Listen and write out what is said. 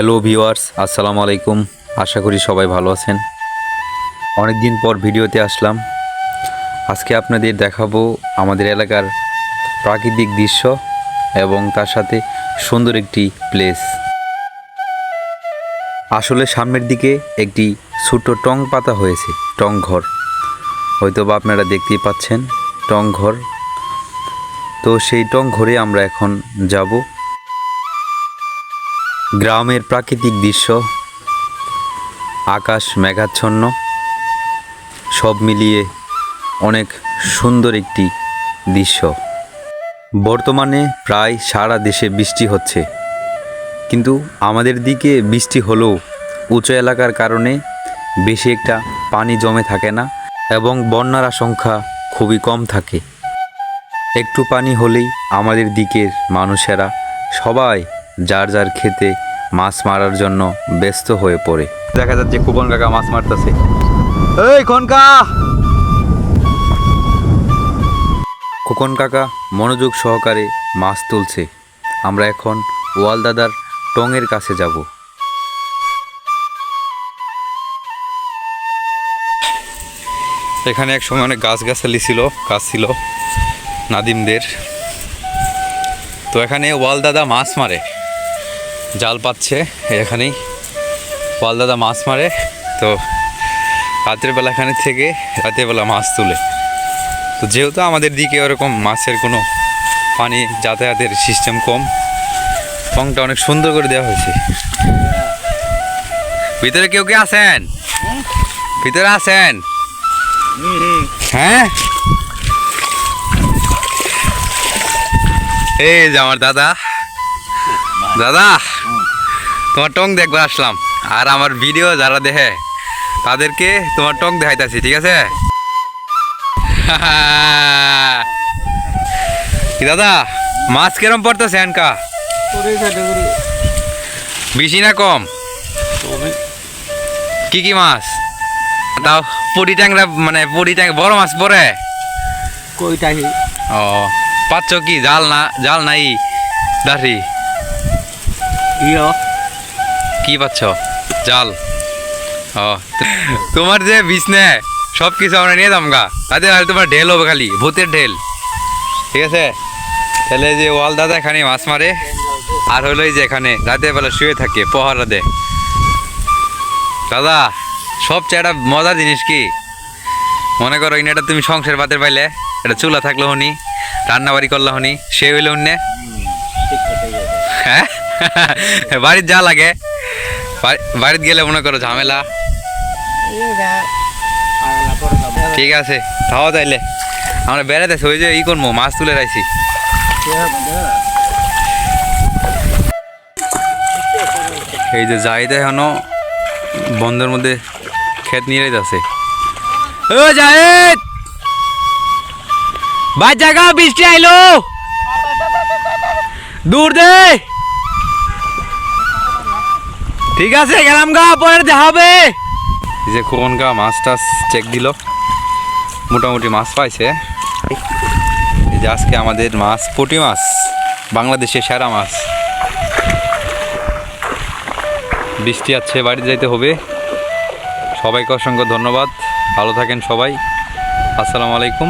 Hello viewers আসসালামু আলাইকুম। আশা করি সবাই ভালো আছেন। অনেক দিন পর ভিডিওতে আসলাম। আজকে আপনাদের দেখাবো আমাদের এলাকার প্রাকৃতিক দৃশ্য এবং তার সাথে সুন্দর একটি প্লেস আসলে সামনের দিকে একটি ছোট্ট টং পাতা হয়েছে, টং ঘর। হয়তো বা আপনারা দেখতেই পাচ্ছেন, টং ঘর। তো সেই টং ঘরে আমরা এখন যাব। গ্রামের প্রাকৃতিক দৃশ্য, আকাশ মেঘাচ্ছন্ন, সব মিলিয়ে অনেক সুন্দর একটি দৃশ্য। বর্তমানে প্রায় সারা দেশে বৃষ্টি হচ্ছে। কিন্তু আমাদের দিকে বৃষ্টি হলেও উঁচু এলাকার কারণে বেশি একটা পানি জমে থাকে না এবং বন্যার আশঙ্কা খুবই কম থাকে। একটু পানি হলেই আমাদের দিকের মানুষেরা সবাই যার যার খেতে মাছ মারার জন্য ব্যস্ত হয়ে পড়ে। দেখা যাচ্ছে কুপন কাকা মাছ মারতেছে। এই খনকা খোকন কাকা মনোযোগ সহকারে মাছ তুলছে। আমরা এখন ওয়াল দাদার টঙের কাছে যাব। এখানে এক সময় অনেক গাছ গাছালি ছিল গাছ ছিল নাদিমদের। তো এখানে ওয়াল দাদা মাছ মারে। জাল পাচ্ছে এখানেই। ওয়াল দাদা মাছ মারে, তো রাতের বেলা এখানে থেকে রাতের বেলা মাছ তুলে। তো যেহেতু আমাদের দিকে ওরকম মাছের কোনো পানি যাতায়াতের সিস্টেম কম পংটা অনেক সুন্দর করে দেওয়া হয়েছে। ভিতরে কেউ কে আছেন? ভিতরে আছেন? হ্যাঁ? এই যে আমার দাদা। দাদা তোমার টং দেখবার আসলাম। আর আমার ভিডিও যারা দেখে তাদেরকে তোমার টং দেখাইতেছি ঠিক আছে? দাদা মাছ কেরম পড়তেছে এনকা? বেশি না কম? কি কি মাছ? তাও পুরি ট্যাংরা মানে পুরি ট্যাং বড় মাছ পড়ে? কইটা ও পাচ্ছ কি? জাল না জাল নাই দাড়ি? কি পাচ্ছ? জাল। ও তোমার যে বিছনে সব কিছু আমরা নিয়ে যাম গা। তাতে আর তোমার ঢেল হবে খালি ভূতের ঢেল। ঠিক আছে? তাহলে যে ওয়াল দাদা এখানে মাছ মারে আর হলো যে এখানে রাতের বেলা শুয়ে থাকে পহরা দে দাদা সবচেয়ে একটা মজার জিনিস কি? মনে করো এটা তুমি সংসার পাতের পাইলে এটা চুলা থাকল হনি রান্না বাড়ি করল হনি সে হইল হ্যাঁ? বাড়ির যা লাগে। বাড়ি- বাড়িতে গেলে মনে করো ঝামেলা। ঠিক আছে, খাওয়া তাইলে। আমরা বেড়াতে ওই যে ই করব, মাছ তুলে রাখছি এই যে যাইতে এখনও বন্ধের মধ্যে ক্ষেত নিয়ে যাচ্ছে ও জাহেদ! বাদ জায়গা বৃষ্টি আইলো। দূর দে! ঠিক আছে, গেলাম গা পরে দেখা হবে। এই যে কোন গা, মাছ টাছ চেক দিল। মোটামুটি মাছ পাইছে। এই যে আজকে আমাদের মাছ, পুঁটি মাছ বাংলাদেশের সেরা মাছ। বৃষ্টি আছে, বাড়ি যাইতে হবে। সবাইকে অসংখ্য ধন্যবাদ। ভালো থাকেন সবাই। আসসালামু আলাইকুম।